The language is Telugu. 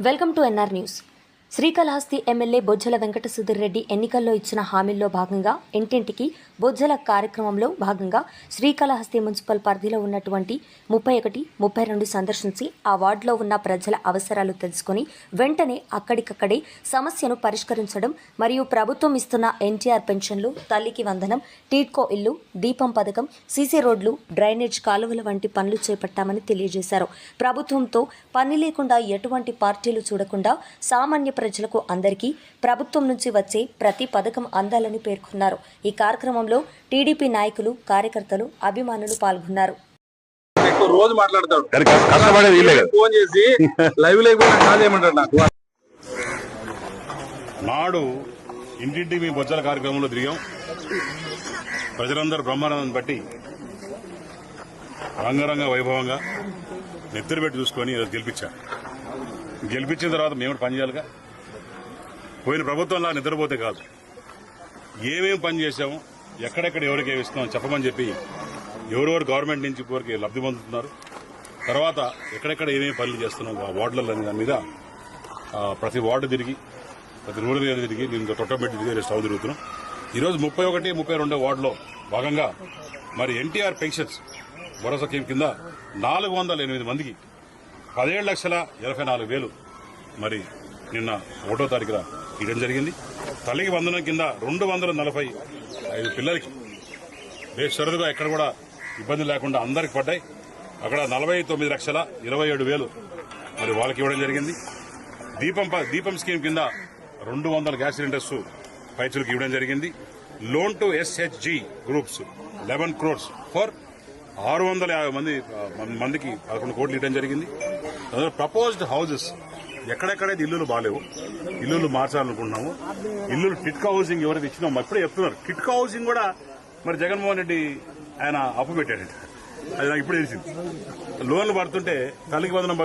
Welcome to NR news Srikalahasti MLA Bojjala Venkata Sudheer Reddy ఎన్నికల్లో ఇచ్చిన హామీల్లో భాగంగా ఇంటింటికి బొజ్జల కార్యక్రమంలో భాగంగా శ్రీకాళహస్తి మున్సిపల్ పరిధిలో ఉన్నటువంటి ముప్పై ఒకటి ముప్పై రెండు సందర్శించి ఆ వార్డులో ఉన్న ప్రజల అవసరాలు తెలుసుకొని వెంటనే అక్కడికక్కడే సమస్యను పరిష్కరించడం మరియు ప్రభుత్వం ఇస్తున్న ఎన్టీఆర్ పెన్షన్లు తల్లికి వందనం టీడ్కో ఇల్లు దీపం పథకం సీసీ రోడ్లు డ్రైనేజ్ కాలువల వంటి పనులు చేపట్టామని తెలియజేశారు. ప్రభుత్వంతో పని లేకుండా ఎటువంటి పార్టీలు చూడకుండా సామాన్య ప్రజలకు అందరికీ ప్రభుత్వం నుంచి వచ్చే ప్రతి పథకం అందాలని పేర్కొన్నారు. ఈ కార్యక్రమంలో టీడీపీ నాయకులు కార్యకర్తలు అభిమానులు పాల్గొన్నారు. రోజు మాట్లాడతాడు. ఫోన్ చేసి లైవ్ లేకపోయినా కాల్ చేయమంటాడు నాకు. నాడు ఇంటింటి మీ బొజ్జల కార్యక్రమంలో తిరిగాం. ప్రజలందరూ బ్రహ్మానందం బట్టి రంగరంగ వైభవంగా నెత్తిరి పెట్టి చూసుకొని గెలిపించా గెలిపించిన తర్వాత మేము కూడా పని చేయాలిగా. పోయిన ప్రభుత్వంలా నిద్రపోతే కాదు. ఏమేమి పని చేశాము ఎక్కడెక్కడ ఎవరికి ఏమి ఇస్తున్నాం చెప్పమని చెప్పి ఎవరెవరు గవర్నమెంట్ నుంచి ఇప్పటివరకు లబ్ధి పొందుతున్నారు. తర్వాత ఎక్కడెక్కడ ఏమేమి పనులు చేస్తున్నాం ఆ వార్డులలో దాని మీద ప్రతి వార్డు తిరిగి ప్రతి రూరల్ మీద తిరిగి నేను తొట్టబెట్టి తిరిగి స్టవ్ తిరుగుతున్నాం. ఈరోజు ముప్పై ఒకటి ముప్పై రెండో వార్డులో భాగంగా మరి ఎన్టీఆర్ పెన్షన్స్ భరోసా స్కీమ్ కింద నాలుగు వందల ఎనిమిది మందికి పదిహేడు లక్షల ఇరవై నాలుగు వేలు మరి నిన్న ఒకటో తారీఖున ఇవ్వడం జరిగింది. తల్లికి వందనం కింద రెండు వందల నలభై ఐదు పిల్లలకి బేషరదుగా ఎక్కడ కూడా ఇబ్బంది లేకుండా అందరికి పడ్డాయి. అక్కడ నలభై తొమ్మిది లక్షల ఇరవై ఏడు వేలు మరి వాళ్ళకి ఇవ్వడం జరిగింది. దీపం దీపం స్కీమ్ కింద రెండు వందల గ్యాస్ సిలిండర్స్ పైచులకు ఇవ్వడం జరిగింది. Loan to SHG groups eleven crores for ఆరు వందల యాభై మంది మందికి పదకొండు కోట్లు ఇవ్వడం జరిగింది. ప్రపోజ్డ్ హౌజెస్ ఎక్కడెక్కడైతే ఇల్లులు బాగాలేవు ఇల్లులు మార్చాలనుకుంటున్నాము ఇల్లులు టిట్కా హౌసింగ్ ఎవరైతే ఇచ్చినామో ఇప్పుడే చెప్తున్నారు. టిట్కా హౌసింగ్ కూడా మరి జగన్మోహన్ రెడ్డి ఆయన అప్పు పెట్టాడు అది నాకు ఇప్పుడు తెలిసింది. లోన్లు పడుతుంటే తల్లికి వందనం